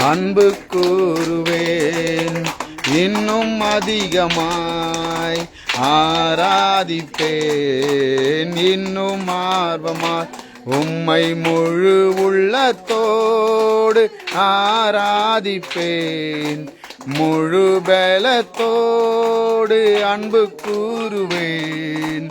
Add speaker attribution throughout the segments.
Speaker 1: அன்பு கூறுவேன் இன்னும் அதிகமாய் ஆராதிப்பேன். இன்னும் ஆர்வமாய் உம்மை முழு உள்ளத்தோடு ஆராதிப்பேன். முழு பலத்தோடு அன்பு கூறுவேன்.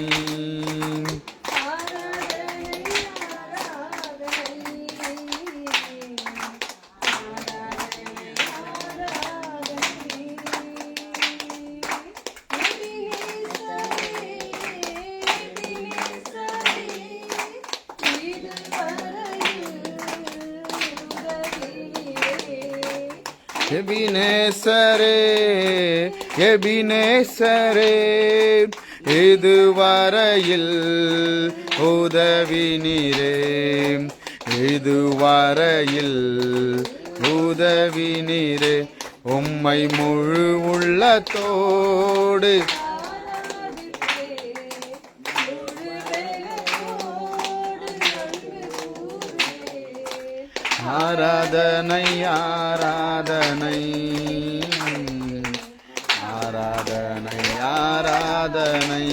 Speaker 1: எபினேசரே எபினேசரே இதுவரையில் உதவி நீரே இதுவரையில் உதவி நீரே உம்மை முழு உள்ளத்தோடு ஆராதனை ஆராதனை. ஆராதனை ஆராதனை.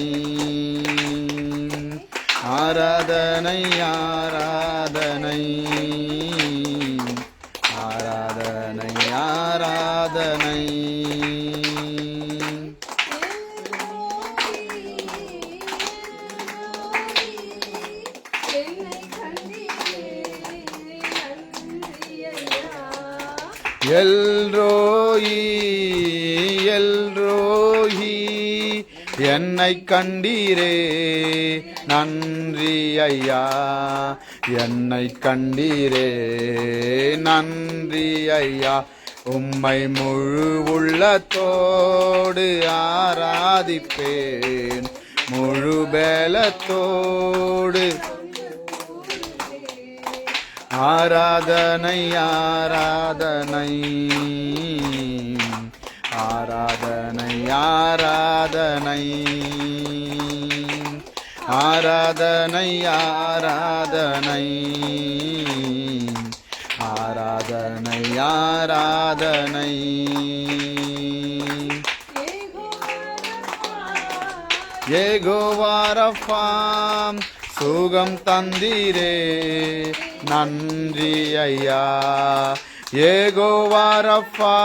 Speaker 1: ஆராதனை ஆராதனை. ஆராதனை ஆராதனை. எல்ரோயி எல்ரோயி என்னை கண்டீரே. நன்றி ஐயா என்னை கண்டீரே. நன்றி ஐயா உம்மை முழு உள்ளத்தோடு ஆராதிப்பேன். முழு பேலத்தோடு ஆராதனை ஆராதனை. ஆராதனை ஆராதனை. ஆராதனை ஆராதனை. ஆராதனை ஆராதனை. ஏகோவாரப்பாம். சுகம் தந்திரே. நன்றி ஐயா. ஏகோவாரஃபா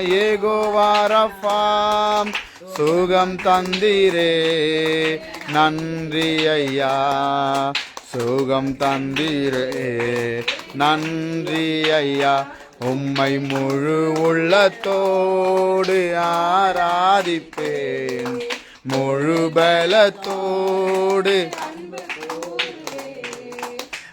Speaker 1: ஏகோவாரஃபாம் சுகம் தந்திரே. நன்றி ஐயா. சுகம் தந்திரே. நன்றி ஐயா. உம்மை முழு உள்ளத்தோடு ஆராதிப்பேன். முழு பலத்தோடு